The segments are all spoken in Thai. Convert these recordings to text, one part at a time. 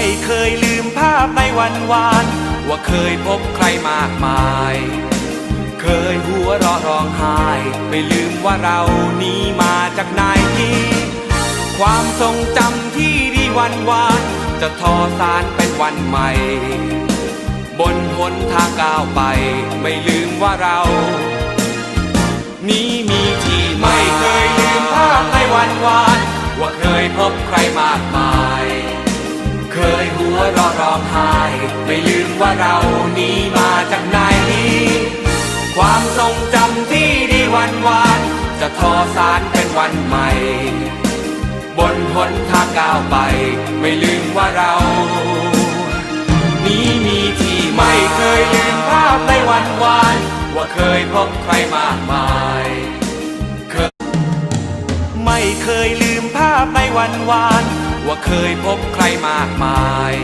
ไม่เคยลืมภาพในวันวาน ว่าเคยพบใครมากมาย เคยหัวเราะร้องไห้ ไม่ลืมว่าเรานี้มาจากไหนความทรงจำที่ดีวันวาน จะทอสารเป็นวันใหม่ บนหนทางก้าวไป ไม่ลืมว่าเรา นี้มีที่ไม่เคยลืมภาพในวันวาน ว่าเคยพบใครมา องไห้ไม่ลืมว่าเรานี้มาจากไหน ความทรงจำที่ดีวันวานจะทอสารเป็นวันใหม่ บนหนทางก้าวไป ไม่ลืมว่าเรา นี้มีที่ไม่เคยลืมภาพในวันวาน ว่าเคยพบใครมากมายเคยไม่เคยลืมภาพในวันวาน ว่าเคยพบใครมากมาย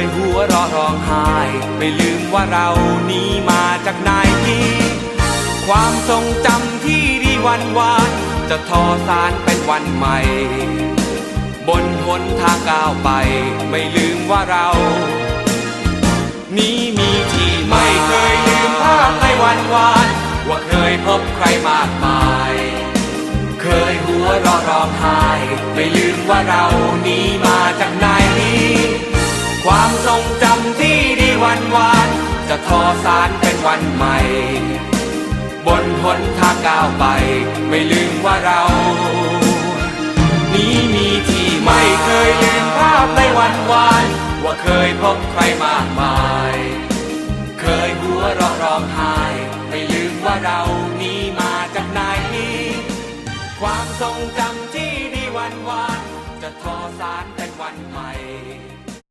ยหัวเราะร้องไห้ ไม่ลืมว่าเรานี้มาจากไหนความทรงจำที่ดีวันวานจะทอสารเป็นวันใหม่ บนหนทางก้าวไป ไม่ลืมว่าเรา นี้มีที่ไม่เคยลืมภาพในวันวาน ว่าเคยพบใครมากมาย เคยหัวเราะร้องไห้ ทอสารเป็นวันใหม่ บนหนทางก้าวไป ไม่ลืมว่าเรา นี้มีที่ไม่เคยลืมภาพในวันวาน ว่าเคยพบใครมากมาย เคยหัวเราะร้องไห้ ไม่ลืมว่าเรานี้มาจากไหนความทรงจำที่ดีวันวาน จะทอสารเป็นวันใหม่